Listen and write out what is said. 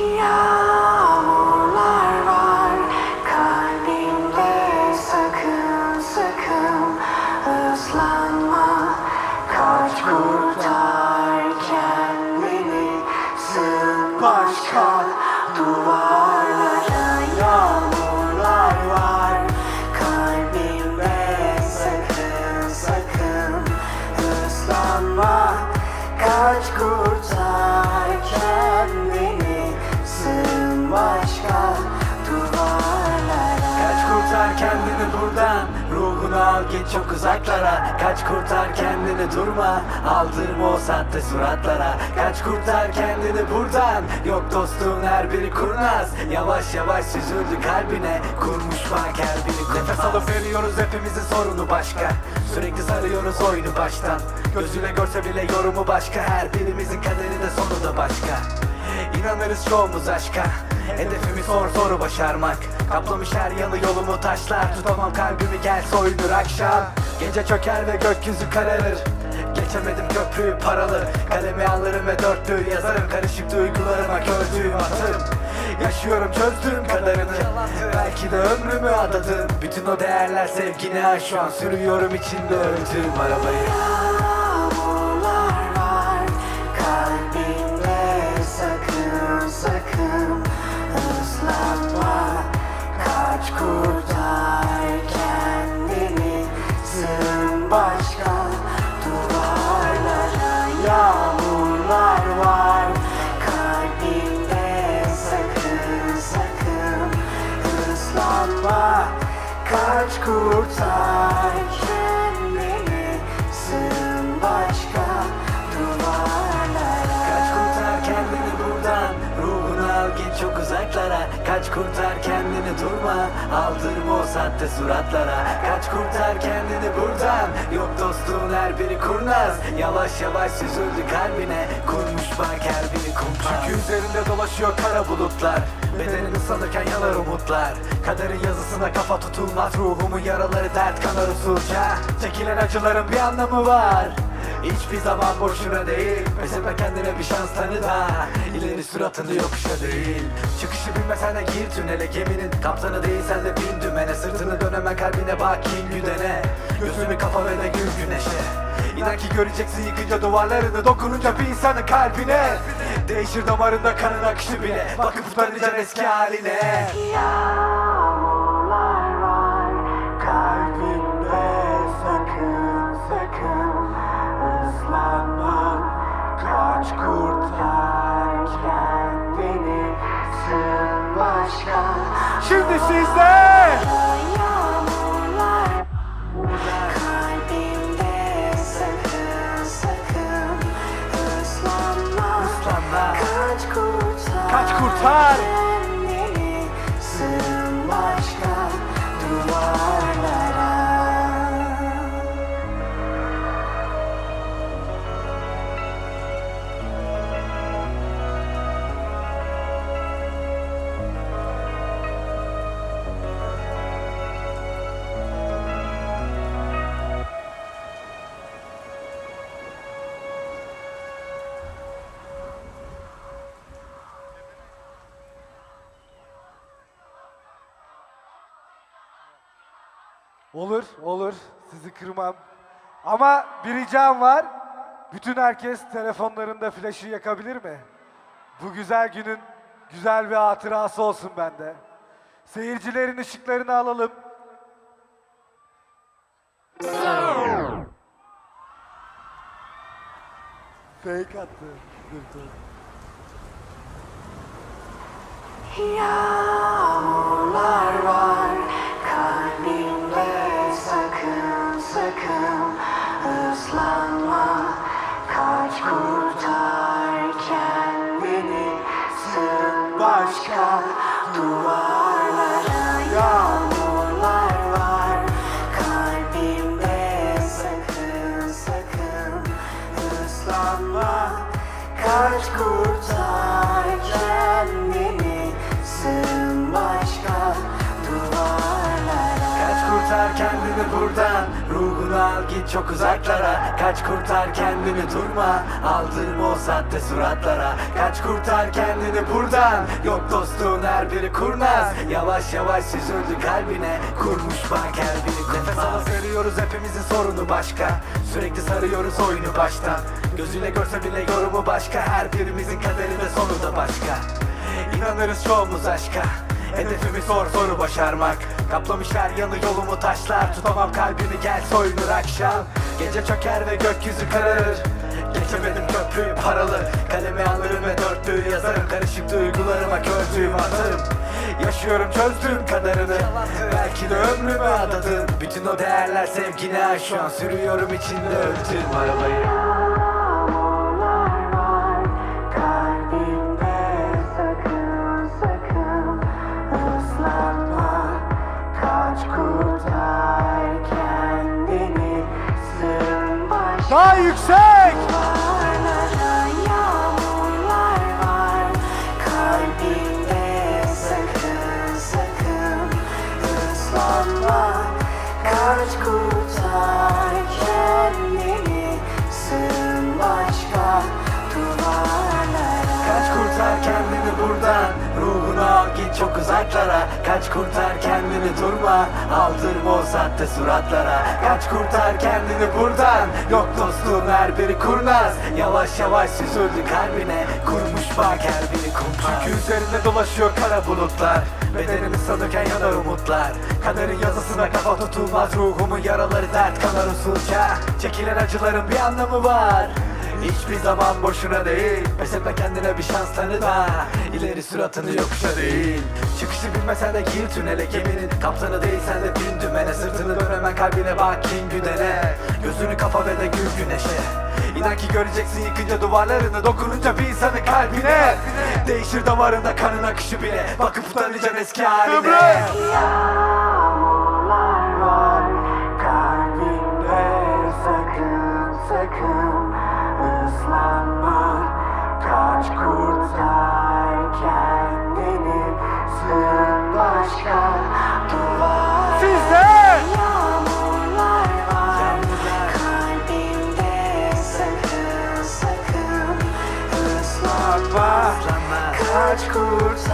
Yağmurlar var kalbimde sakın sakın ıslanma. Kaç kurtar kendini sığın başka duvarlara Yağmurlar kendini buradan Ruhunu al git çok uzaklara. Kaç kurtar kendini durma Aldırma o sahte suratlara. Kaç kurtar kendini buradan Yok dostluğun her biri kurnaz. Yavaş yavaş süzüldü kalbine Kurmuş bak her biri kurnaz. Nefes alıp veriyoruz hepimizin sorunu başka. Sürekli sarıyoruz oyunu baştan. Gözüyle görse bile yorumu başka. Her birimizin kaderi de sonu da başka. İnanırız çoğumuz aşka Hedefimiz zor soru başarmak. Kaplamış her yanı yolumu taşlar. Tutamam kalbimi gel soyunur akşam. Gece çöker ve gökyüzü kararır Geçemedim köprüyü paralı. Kalemi alırım ve dörtlüğü yazarım. Karışık duygularıma kördüğüm atım. Yaşıyorum çözdüğüm kadarını. Belki de ömrümü adadım. Bütün o değerler sevgine aş Şu an sürüyorum içinde öldüğüm arabayı kurtar kendini sığın başka duvarlara. Kaç kurtar kendini buradan Ruhunu al git çok uzaklara. Kaç kurtar kendini durma Aldırma o sahte suratlara. Kaç kurtar kendini buradan Yok dostluğun her biri kurnaz. Yavaş yavaş süzüldü kalbine Kurmuş bak her biri kumpas. Çünkü üzerinde dolaşıyor kara bulutlar. Bedenin ıslanırken yanar umutlar Kaderin yazısına kafa tutulmaz Ruhumun yaraları dert kanar usulca Çekilen acıların bir anlamı var. Hiçbir zaman boşuna değil etme kendine bir şans tanı da İleri suratını yokuşa değil Çıkışı bilmesen de gir tünele. Geminin kaptanı değilsen de bin dümene. Sırtını dön hemen kalbine bak kim güdene. Gözünü kapa ve de gül güneşe. İnan ki göreceksin yıkınca duvarlarını Dokununca bir insanın kalbine Değişir damarında kanın akışı bile. Bakıp utanacaksın eski haline. Yağmurlar var. Kalbimde sakın sakın ıslanma. Kaç kurtar kendini sığın başka Şimdi sizde Kaç Olur, olur. Sizi kırmam. Ama bir ricam var. Bütün herkes telefonlarında flaşı yakabilir mi? Bu güzel günün güzel bir hatırası olsun bende. Seyircilerin ışıklarını alalım. Fake attı. Dur dur. Yağmurlar Kaç çok uzaklara. Kaç kurtar kendini durma. Aldırma o sahte suratlara. Kaç kurtar kendini buradan. Yok dostluğun her biri kurnaz. Yavaş yavaş süzüldü kalbine. Kurmuş bak her biri kurnaz Nefes veriyoruz hepimizin sorunu başka. Sürekli sarıyoruz oyunu baştan. Gözüyle görse bile yorumu başka. Her birimizin kaderi de sonu da başka. İnanırız çoğumuz aşka Hedefimiz zor zoru başarmak. Kaplamış her yanı yolumu taşlar. Tutamam kalbini gel soyunur akşam. Gece çöker ve gökyüzü kararır Geçemedim köprüyü paralı. Kalemi alırım ve dörtlüğü yazarım. Karışık duygularıma kördüğüm atarım. Yaşıyorum çözdüğüm kadarını. Belki de ömrümü adadım. Bütün o değerler sevgine Şu an sürüyorum içinde öldüğüm arabayı Daha yüksek! Kurtar kendini buradan. Ruhunu al git çok uzaklara. Kaç kurtar kendini durma. Aldırma o sahte suratlara. Kaç kurtar kendini buradan. Yok dostluğun her biri kurnaz. Yavaş yavaş süzüldü kalbine. Kurmuş bak her biri kumpas. Çünkü üzerinde dolaşıyor kara bulutlar. Bedenimi sanırken yanar umutlar. Kaderin yazısına kafa tutulmaz. Ruhumun yaraları dert kanar usulca. Çekilen acıların bir anlamı var Hiçbir zaman boşuna değil. Pes kendine bir şans tanı da İleri suratını yokuşa değil. Çıkışı bilmesen de gir tünele Geminin. Kaptanı değilsen de bin dümene. Sırtını dön hemen kalbine bak kin güdene. Gözünü kapa ve de gül güneşe. İnan ki göreceksin yıkınca duvarlarını Dokununca bir insanın kalbine. Değişir damarında kanın akışı bile. Bakıp utanacaksın eski haline sakın ıslanma